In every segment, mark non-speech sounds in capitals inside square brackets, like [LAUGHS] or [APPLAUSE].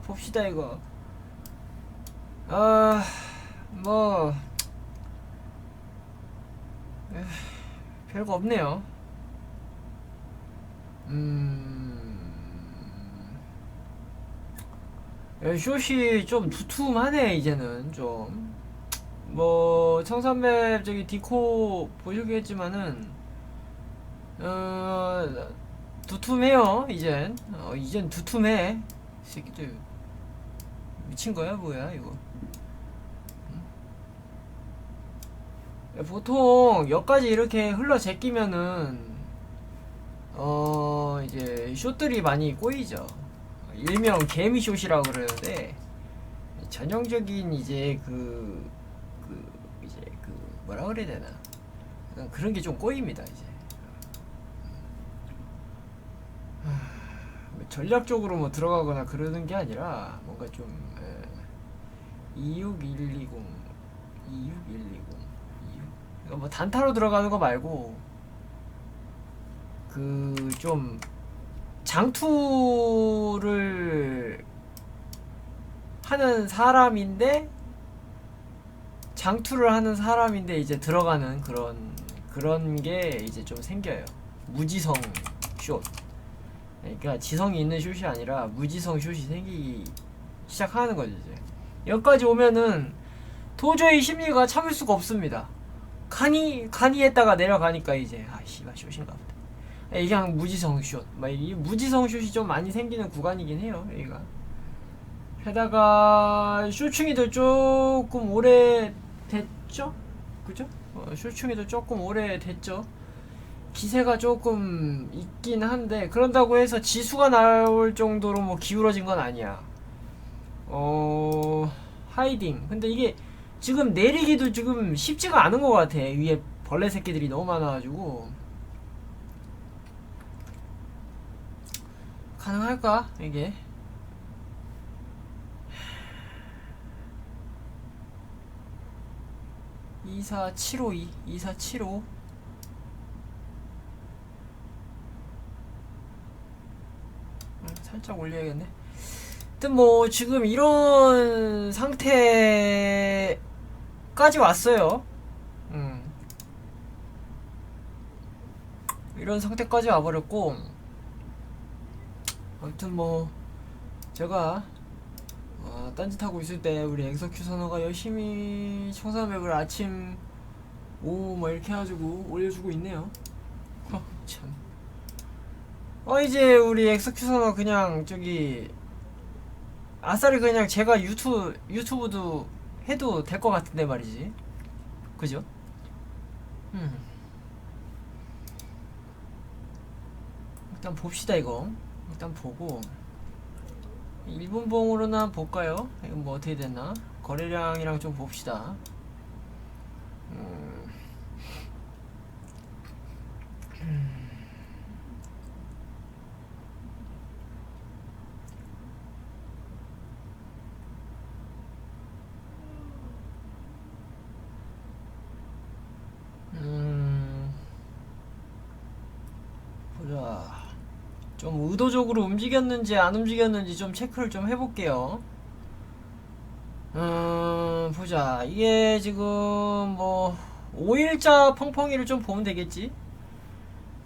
봅시다 이거. 아뭐 별거 없네요. 음 예, 숏이 좀 두툼하네 이제는 좀. 뭐 청산맵 저기 디코 보시겠지만은 어 두툼해요 이젠. 어 이젠 두툼해 이 새끼들 미친 거야 뭐야 이거. 음? 보통 여기까지 이렇게 흘러 제끼면은 어 이제 숏들이 많이 꼬이죠. 일명 개미 숏이라고 그러는데 전형적인 이제 그, 그 이제 그 뭐라 그래야 되나. 그런 게 좀 꼬입니다 이제 뭐 전략적으로 뭐 들어가거나 그러는 게 아니라 뭔가 좀 예, 26120 26120 그러니까 뭐 단타로 들어가는 거 말고 그 좀 장투를 하는 사람인데 장투를 하는 사람인데 이제 들어가는 그런 그런 게 이제 좀 생겨요. 무지성 숏. 그러니까 지성이 있는 숏이 아니라 무지성 숏이 생기기 시작하는 거죠 이제. 여기까지 오면은 도저히 심리가 참을 수가 없습니다. 간이 간이 했다가 내려가니까 이제 아 씨발 숏인가 보다. 이게 그냥 무지성 숏. 막이 무지성 숏이 좀 많이 생기는 구간이긴 해요 여기가. 게다가 쇼충이도 조금 오래 됐죠? 그죠? 어, 쇼충이도 조금 오래 됐죠? 기세가 조금 있긴 한데 그런다고 해서 지수가 나올 정도로 뭐 기울어진 건 아니야. 어 하이딩. 근데 이게 지금 내리기도 지금 쉽지가 않은 것 같아. 위에 벌레 새끼들이 너무 많아가지고 가능할까 이게? 이사 752 이사 75 살짝 올려야겠네. 하여튼 뭐 지금 이런 상태까지 왔어요. 음. 이런 상태까지 와버렸고 아무튼 뭐 제가 어, 딴짓하고 있을 때 우리 엑서큐서너가 열심히 청산맵을 아침 오후 뭐 이렇게 해가지고 올려주고 있네요. 허, [LAUGHS] 참. 어 이제 우리 엑스큐서너 그냥 저기 아싸리 그냥 제가 유튜 유튜브도 해도 될 것 같은데 말이지 그죠? 음. 일단 봅시다 이거 일단 보고 일본봉으로나 볼까요? 이건 뭐 어떻게 됐나? 거래량이랑 좀 봅시다 음. 음, 보자. 좀 의도적으로 움직였는지 안 움직였는지 좀 체크를 좀 해볼게요. 음, 보자. 이게 지금 뭐 5일자 펑펑이를 좀 보면 되겠지?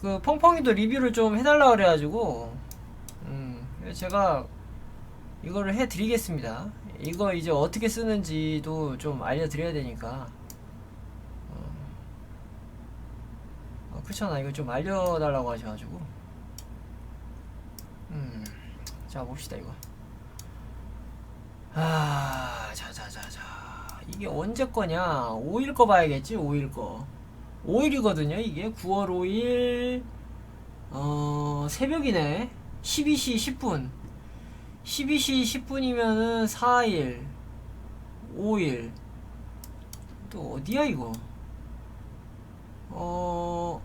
그 펑펑이도 리뷰를 좀 해달라 그래가지고 음, 제가 이거를 해드리겠습니다. 이거 이제 어떻게 쓰는지도 좀 알려드려야 되니까. 그렇잖아. 이거 좀 알려달라고 하셔가지고. 음, 자 봅시다 이거. 아 자자자자. 이게 언제 거냐? 5일 거 봐야겠지 5일 거. 5일이거든요 이게. 9월 5일 어 새벽이네. 12시 10분. 12시 10분이면은 4일 5일. 또 어디야 이거? 어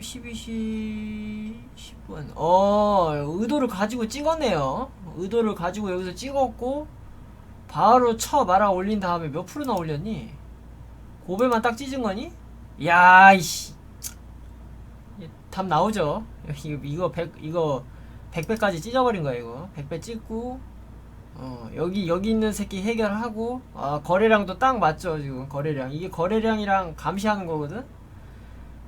12시 10분. 어 의도를 가지고 찍었네요. 의도를 가지고 여기서 찍었고 바로 쳐 말아 올린 다음에 몇 프로나 올렸니? 고배만 딱 찢은 거니? 야 이씨. 답 나오죠? [LAUGHS] 이거 이거 100 이거 100배까지 찢어버린 거야 이거. 100배 찍고 어, 여기 여기 있는 새끼 해결하고 아 거래량도 딱 맞죠 지금 거래량. 이게 거래량이랑 감시하는 거거든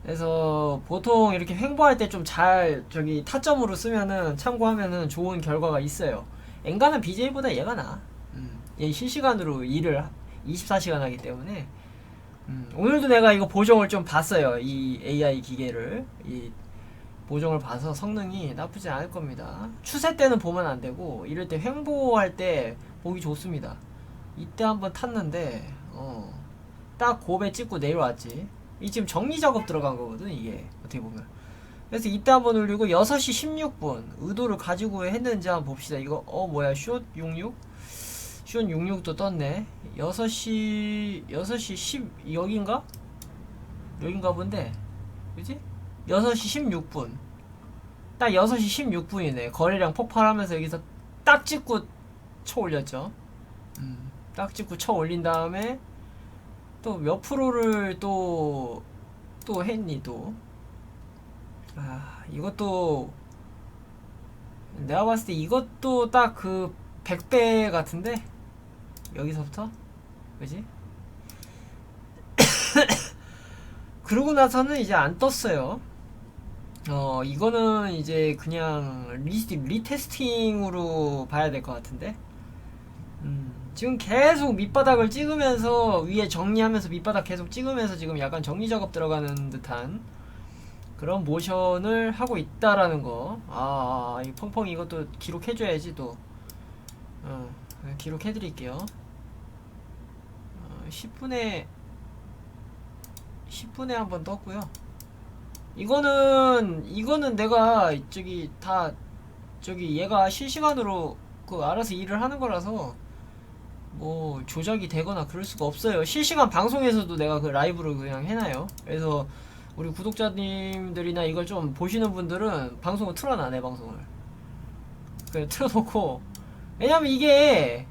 그래서 보통 이렇게 횡보할 때 좀 잘 저기 타점으로 쓰면은 참고하면은 좋은 결과가 있어요 엔간은 BJ보다 얘가 나아 음, 얘 실시간으로 일을 24시간 하기 때문에 음, 오늘도 내가 이거 보정을 좀 봤어요 이 AI 기계를 이 보정을 봐서 성능이 나쁘지 않을 겁니다. 추세 때는 보면 안 되고 이럴 때 횡보할 때 보기 좋습니다. 이때 한번 탔는데 어, 딱 고배 찍고 내려왔지. 이 지금 정리 작업 들어간 거거든 이게 어떻게 보면. 그래서 이때 한번 올리고 6시 16분 의도를 가지고 했는지 한번 봅시다. 이거 어 뭐야 숏 66? 숏 66도 떴네. 6시 6시 10 여긴가? 여긴가 본데. 그지? 6시 16분. 딱 6시 16분이네. 거래량 폭발하면서 여기서 딱 찍고 쳐 올렸죠. 음, 딱 찍고 쳐 올린 다음에 또 몇 프로를 또, 또 했니, 또. 아, 이것도 내가 봤을 때 이것도 딱 그 100배 같은데? 여기서부터? 그지? [COUGHS] 그러고 나서는 이제 안 떴어요. 어, 이거는 이제 그냥 리, 리테스팅으로 봐야 될 것 같은데? 음, 지금 계속 밑바닥을 찍으면서 위에 정리하면서 밑바닥 계속 찍으면서 지금 약간 정리 작업 들어가는 듯한 그런 모션을 하고 있다라는 거. 아, 아, 이 펑펑 이것도 기록해줘야지 또. 어, 기록해드릴게요. 어, 10분에 10분에 한 번 떴고요. 이거는 이거는 내가 저기 다 저기 얘가 실시간으로 그 알아서 일을 하는 거라서 뭐 조작이 되거나 그럴 수가 없어요. 실시간 방송에서도 내가 그 라이브로 그냥 해놔요. 그래서 우리 구독자님들이나 이걸 좀 보시는 분들은 방송을 틀어놔 내 방송을. 그 틀어놓고 왜냐면 이게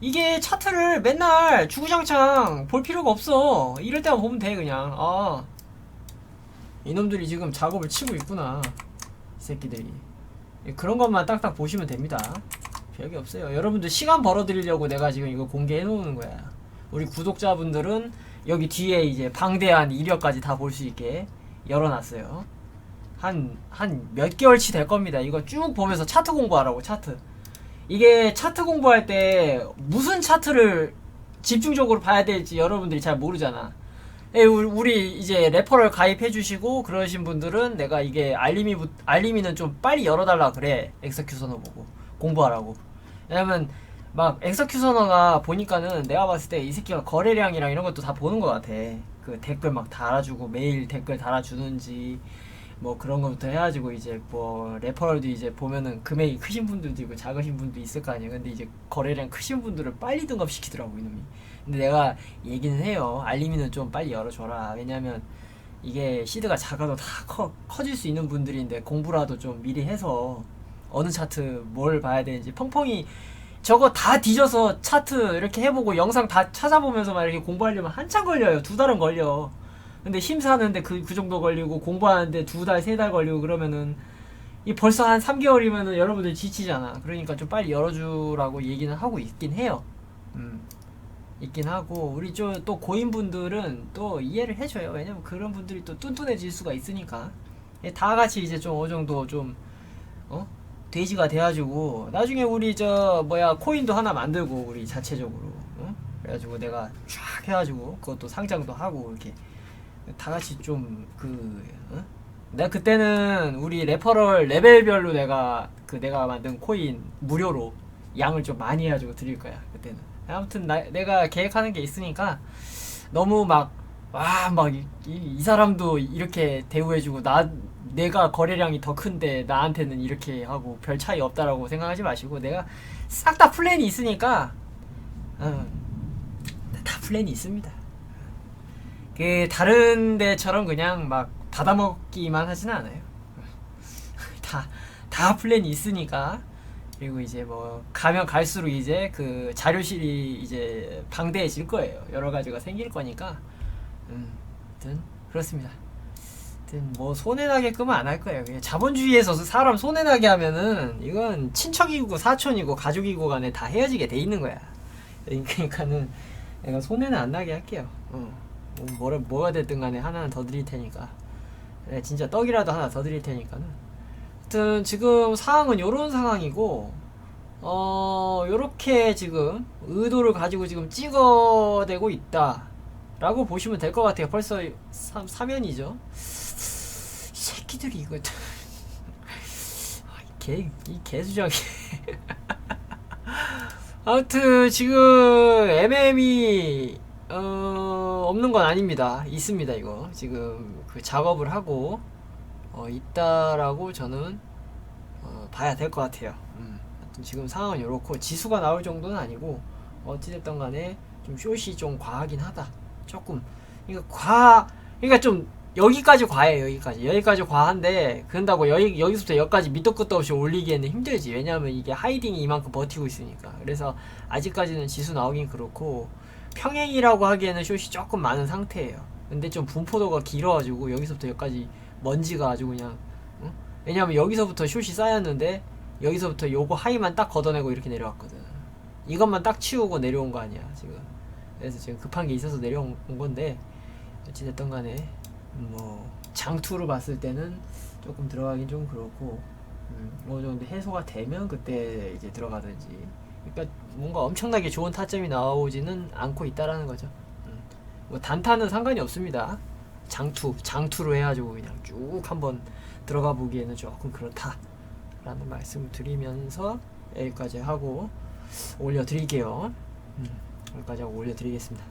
이게 차트를 맨날 주구장창 볼 필요가 없어. 이럴 때만 보면 돼 그냥. 아 이놈들이 지금 작업을 치고 있구나. 이 새끼들이. 예, 그런 것만 딱딱 보시면 됩니다. 별게 없어요. 여러분들 시간 벌어드리려고 내가 지금 이거 공개해 놓는 거야. 우리 구독자분들은 여기 뒤에 이제 방대한 이력까지 다 볼 수 있게 열어놨어요. 한, 한 몇 개월치 될 겁니다. 이거 쭉 보면서 차트 공부하라고, 차트. 이게 차트 공부할 때 무슨 차트를 집중적으로 봐야 될지 여러분들이 잘 모르잖아. 예, 우리- 이제 레퍼럴 가입해 주시고 그러신 분들은 내가 이게 알림이 부- 알림이는 좀 빨리 열어달라 그래 엑서큐서너 보고 공부하라고 왜냐면 막 엑서큐서너가 보니까는 내가 봤을 때 이 새끼가 거래량이랑 이런 것도 다 보는 것 같아 그 댓글 막 달아주고 매일 댓글 달아주는지 뭐 그런 거부터 해가지고 이제 뭐 레퍼럴도 이제 보면은 금액이 크신 분들도 있고 작으신 분도 있을 거 아니야 근데 이제 거래량 크신 분들을 빨리 등급시키더라고 이놈이 근데 내가 얘기는 해요. 알림이는 좀 빨리 열어줘라. 왜냐면 이게 시드가 작아도 다 커, 커질 수 있는 분들인데 공부라도 좀 미리 해서 어느 차트 뭘 봐야 되는지 펑펑이 저거 다 뒤져서 차트 이렇게 해보고 영상 다 찾아보면서 막 이렇게 공부하려면 한참 걸려요. 두 달은 걸려. 근데 심사하는데 그, 그 정도 걸리고 공부하는데 두 달, 세 달 걸리고 그러면은 이 벌써 한 3개월이면은 여러분들 지치잖아. 그러니까 좀 빨리 열어주라고 얘기는 하고 있긴 해요. 음. 있긴 하고 우리 저또 고인분들은 또 이해를 해줘요. 왜냐면 그런 분들이 또 뚠뚠해질 수가 있으니까 예, 다 같이 이제 좀 어느 정도 좀 어? 돼지가 돼가지고 나중에 우리 저 뭐야 코인도 하나 만들고 우리 자체적으로 어? 그래가지고 내가 쫙 해가지고 그것도 상장도 하고 이렇게 다 같이 좀그 어? 내가 그때는 우리 레퍼럴 레벨별로 내가 그 내가 만든 코인 무료로 양을 좀 많이 해가지고 드릴 거야 그때는 아무튼 나, 내가 계획하는 게 있으니까 너무 막 와막 이, 이, 이 사람도 이렇게 대우해주고 나 내가 거래량이 더 큰데 나한테는 이렇게 하고 별 차이 없다라고 생각하지 마시고 내가 싹 다 플랜이 있으니까 어, 다 플랜이 있습니다. 그 다른 데처럼 그냥 막 받아먹기만 하진 않아요. [LAUGHS] 다 다 플랜이 있으니까 그리고 이제 뭐 가면 갈수록 이제 그 자료실이 이제 방대해질 거예요. 여러 가지가 생길 거니까. 음, 아무튼 그렇습니다. 뭐 손해나게끔은 안 할 거예요. 그냥 자본주의에서 사람 손해나게 하면은 이건 친척이고 사촌이고 가족이고 간에 다 헤어지게 돼 있는 거야. 그러니까는 내가 손해는 안 나게 할게요. 어. 뭐 뭐라 뭐가 됐든 간에 하나는 더 드릴 테니까. 네, 진짜 떡이라도 하나 더 드릴 테니까는. 하여튼 지금 상황은 요런 상황이고 어 요렇게 지금 의도를 가지고 지금 찍어대고 있다 라고 보시면 될 것 같아요. 벌써 3, 3연이죠. 새끼들이 이거 아, 이 개, 이 개수작이 [LAUGHS] 아무튼 지금 MM이 어, 없는 건 아닙니다 있습니다 이거 지금 그 작업을 하고 어, 있다라고 저는 어, 봐야 될 것 같아요 음. 지금 상황은 이렇고 지수가 나올 정도는 아니고 어찌됐든 간에 좀 숏이 좀 과하긴 하다 조금. 그러니까 과 그러니까 좀 여기까지 과해요 여기까지. 여기까지 과한데 그런다고 여기 여기서부터 여기까지 밑도 끝도 없이 올리기에는 힘들지. 왜냐하면 이게 하이딩이 이만큼 버티고 있으니까. 그래서 아직까지는 지수 나오긴 그렇고 평행이라고 하기에는 숏이 조금 많은 상태예요. 근데 좀 분포도가 길어가지고 여기서부터 여기까지 먼지가 아주 그냥 응? 왜냐하면 여기서부터 숏이 쌓였는데 여기서부터 요거 하이만 딱 걷어내고 이렇게 내려왔거든. 이것만 딱 치우고 내려온 거 아니야 지금 그래서 지금 급한 게 있어서 내려온 건데 어찌됐든 간에 뭐 장투로 봤을 때는 조금 들어가긴 좀 그렇고 음, 어느 정도 해소가 되면 그때 이제 들어가든지. 그러니까 뭔가 엄청나게 좋은 타점이 나오지는 않고 있다라는 거죠. 음, 뭐 단타는 상관이 없습니다. 장투 장투로 해가지고 그냥 쭉 한번 들어가 보기에는 조금 그렇다라는 말씀을 드리면서 여기까지 하고 올려드릴게요. 음, 여기까지 하고 올려드리겠습니다